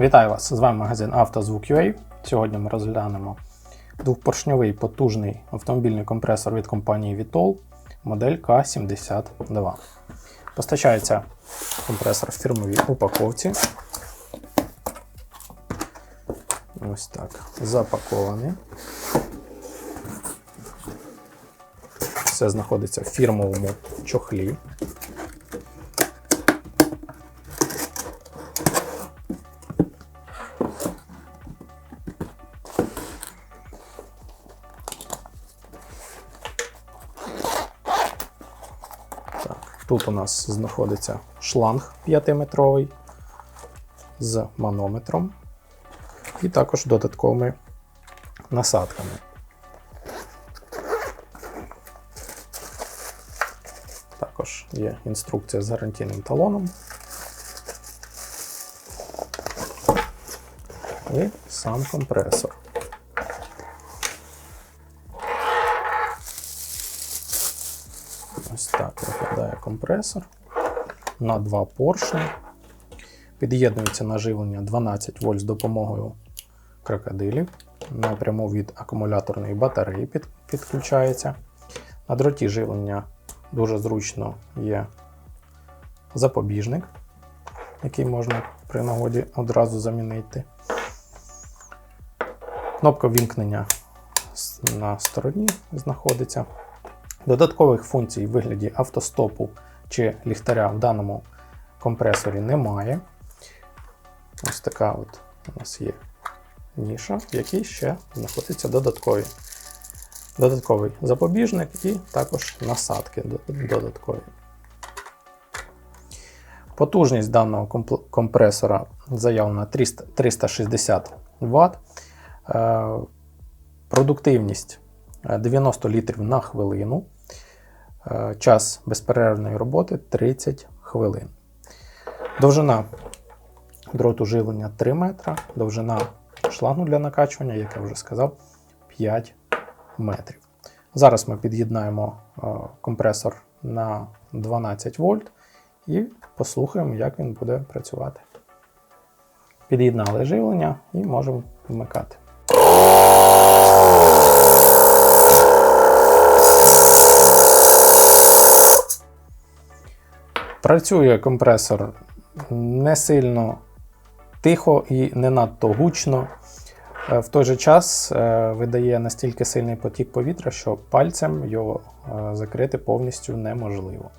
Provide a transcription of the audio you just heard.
Вітаю вас! З вами магазин «Автозвук.UA». Сьогодні ми розглянемо двохпоршньовий потужний автомобільний компресор від компанії Vitol модель К72. Постачається компресор в фірмовій упаковці. Ось так. Запакований. Все знаходиться в фірмовому чохлі. Тут у нас знаходиться шланг 5-метровий з манометром і також додатковими насадками. Також є інструкція з гарантійним талоном. І сам компресор. Ось так виглядає компресор на два поршні. Під'єднується на живлення 12 вольт з допомогою крокодилів. Напряму від акумуляторної батареї під, підключається. На дроті живлення дуже зручно є запобіжник, який можна при нагоді одразу замінити. Кнопка вімкнення на стороні знаходиться. Додаткових функцій в вигляді автостопу чи ліхтаря в даному компресорі немає. Ось така от у нас є ніша, в якій ще знаходиться додаткові. додатковий запобіжник і також насадки додаткові. Потужність даного компресора заявлена 300, 360 Вт. Продуктивність 90 літрів на хвилину. Е, Час безперервної роботи 30 хвилин. Довжина дроту живлення 3 метра, довжина шлангу для накачування, як я вже сказав, 5 метрів. Зараз ми під'єднаємо е, компресор на 12 вольт і послухаємо, як він буде працювати. Під'єднали живлення і можемо вмикати. Працює компресор не сильно тихо і не надто гучно. Е, В той же час е, видає настільки сильний потік повітря, що пальцем його е, закрити повністю неможливо.